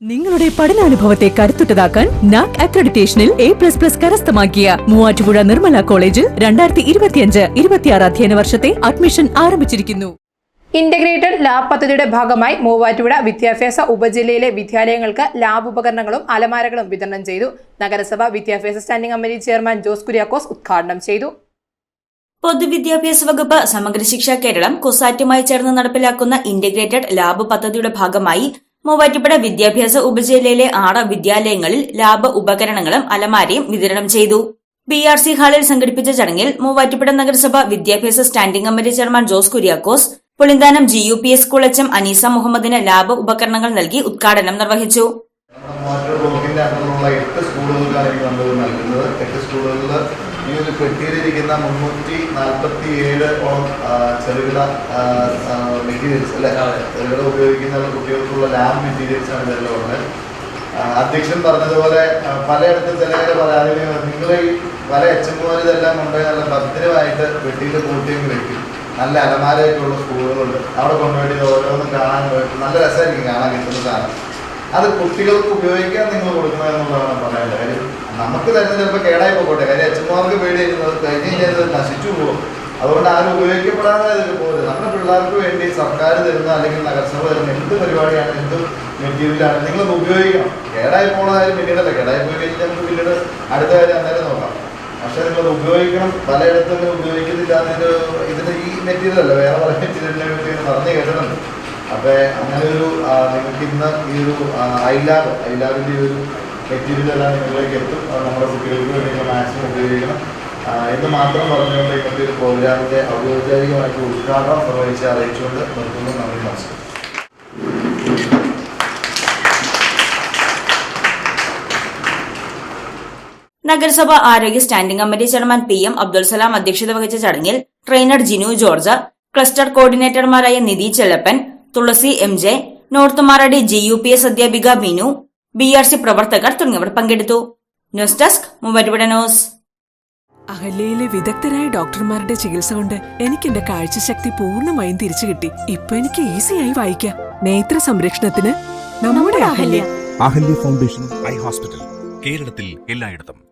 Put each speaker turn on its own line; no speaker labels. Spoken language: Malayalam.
നിങ്ങളുടെ പഠനാനുഭവത്തെ കരുത്തുറ്റതാക്കാൻ നാക് അക്രഡിറ്റേഷനിൽ എ പ്ലസ് പ്ലസ് കരസ്ഥമാക്കിയ മൂവാറ്റുപുഴ നിർമ്മല കോളേജിൽ രണ്ടായിരത്തി ഇരുപത്തിയഞ്ച് ഇരുപത്തിയാറ് അധ്യയന വർഷത്തെ അഡ്മിഷൻ ആരംഭിച്ചിരിക്കുന്നു.
ഇന്റഗ്രേറ്റഡ് ലാബ് പദ്ധതിയുടെ ഭാഗമായി മൂവാറ്റുപുഴ വിദ്യാഭ്യാസ ഉപജില്ലയിലെ വിദ്യാലയങ്ങൾക്ക് ലാബ് ഉപകരണങ്ങളും അലമാരകളും വിതരണം ചെയ്തു. നഗരസഭ വിദ്യാഭ്യാസ standing committee chairman Jose Kuriakose ഉദ്ഘാടനം ചെയ്തു.
പൊതുവിദ്യാഭ്യാസ വകുപ്പ് സമഗ്ര ശിക്ഷ കേരളം കൊസാറ്റുമായി ചേർന്ന് നടപ്പിലാക്കുന്ന ഇന്റഗ്രേറ്റഡ് ലാബ് പദ്ധതിയുടെ ഭാഗമായി മൂവാറ്റുപുഴ വിദ്യാഭ്യാസ ഉപജില്ലയിലെ ആറ് വിദ്യാലയങ്ങളിൽ ലാബ് ഉപകരണങ്ങളും അലമാരയും വിതരണം ചെയ്തു. ബി ആർ സി ഹാളിൽ സംഘടിപ്പിച്ച ചടങ്ങിൽ മൂവാറ്റുപുഴ നഗരസഭ വിദ്യാഭ്യാസ standing committee chairman Jose Kuriakose Pulinthanam G U P S school H M Aneesa മുഹമ്മദിന് ലാബ് ഉപകരണങ്ങൾ നൽകി ഉദ്ഘാടനം നിർവഹിച്ചു.
എട്ട് സ്കൂളുകളിലാണ് സ്കൂളുകളിൽ എട്ട് സ്കൂളുകളിൽ ഈ ഒരു പെട്ടിയിലിരിക്കുന്ന മുന്നൂറ്റി നാൽപ്പത്തി ഏഴ് ഓളം ചെറുകിട മെറ്റീരിയൽസ് അല്ലെ? ചെറുകിട ഉപയോഗിക്കുന്ന കുട്ടികൾക്കുള്ള ലാബ് മെറ്റീരിയൽസ് ആണ് ഇതെല്ലാം ഉള്ളത്. അധ്യക്ഷൻ പറഞ്ഞതുപോലെ പലയിടത്തും ചില ചില പരാതികൾ നിങ്ങൾ ഈ പല എച്ച് എമ്മുമാർ ഇതെല്ലാം കൊണ്ടുപോയി നല്ല ഭദ്രമായിട്ട് പെട്ടിയിൽ കൂട്ടിയെങ്കിൽ വെക്കും. നല്ല അലമാരയൊക്കെയുള്ള സ്കൂളുകളുണ്ട്. അവിടെ കൊണ്ടുപോയിട്ട് ഓരോന്നും കാണാൻ നല്ല രസമായിരിക്കും കാണാൻ കിട്ടുന്ന സാധനം. അത് കുട്ടികൾക്ക് ഉപയോഗിക്കാൻ നിങ്ങൾ കൊടുക്കണം എന്നുള്ളതാണ് നമുക്ക് തന്നെ ചിലപ്പോൾ കേടായി പോകട്ടെ. കാര്യം അച്ഛന്മാർക്ക് പേടിയിരുന്നത് കഴിഞ്ഞ് കഴിഞ്ഞാൽ നശിച്ചു പോകും. അതുകൊണ്ട് ആരും ഉപയോഗിക്കപ്പെടാതെ ഇതിൽ പോകരുത് നമ്മുടെ പിള്ളേർക്ക് വേണ്ടി സർക്കാർ തരുന്ന അല്ലെങ്കിൽ നഗരസഭ തരുന്ന എന്ത് പരിപാടിയാണ് എന്ത് മെറ്റീരിയലാണ് നിങ്ങളത് ഉപയോഗിക്കണം. കേടായി പോകണതായാലും പിന്നീടല്ല. കേടായി പോയി കഴിഞ്ഞാൽ നമുക്ക് പിന്നീട് അടുത്ത കാര്യം അന്നേരം നോക്കാം. പക്ഷേ നിങ്ങളത് ഉപയോഗിക്കണം. പലയിടത്തും ഉപയോഗിക്കുന്നില്ല അതിന് ഇതിന് ഈ മെറ്റീരിയൽ അല്ല. വേറെ പല മെറ്റീരിയലിനെ പറ്റി പറഞ്ഞു കേട്ടിട്ടുണ്ട്. അപ്പോൾ അങ്ങനെ ഒരു നിങ്ങൾക്ക് ഇന്ന് ഈ ഒരു ഐലാബ് ഐലാബിന്റെ ഈ ഒരു മെറ്റീരിയൽ എല്ലാം നിങ്ങളിലേക്ക് എത്തും. അത് നമ്മുടെ കുട്ടികൾക്ക് വേണ്ടി നിങ്ങൾ മാക്സിമം ഉപയോഗിക്കണം. എന്ന് മാത്രം പറഞ്ഞുകൊണ്ട് ഇന്നത്തെ ഒരു പ്രോഗ്രാമിന്റെ ഔദ്യോഗികമായിട്ട് ഉദ്ഘാടനം നിർവഹിച്ച് അറിയിച്ചുകൊണ്ട് നിർത്തുന്നു. നന്ദി നമസ്കാരം.
നഗരസഭ ആരോഗ്യ standing committee chairman P M Abdul Salam അധ്യക്ഷത വഹിച്ച ചടങ്ങിൽ trainer Jinu George cluster കോർഡിനേറ്റർമാരായ Nidhi Chellappan Thulasi M J north Maradi G U P S അധ്യാപിക ബിനു ബി ആർ സി പ്രവർത്തകർ തുടങ്ങിയവർ പങ്കെടുത്തു. News desk Muvattupuzha news.
അഹല്യയിലെ വിദഗ്ധരായ ഡോക്ടർമാരുടെ ചികിത്സ കൊണ്ട് എനിക്ക് എന്റെ കാഴ്ചശക്തി പൂർണമായും തിരിച്ചു കിട്ടി. ഇപ്പൊ എനിക്ക് ഈസിയായി വായിക്കാം. നേത്ര സംരക്ഷണത്തിന് നമ്മുടെ Ahalya.
Ahalya foundation
eye hospital. കേരളത്തിൽ എല്ലായിടത്തും.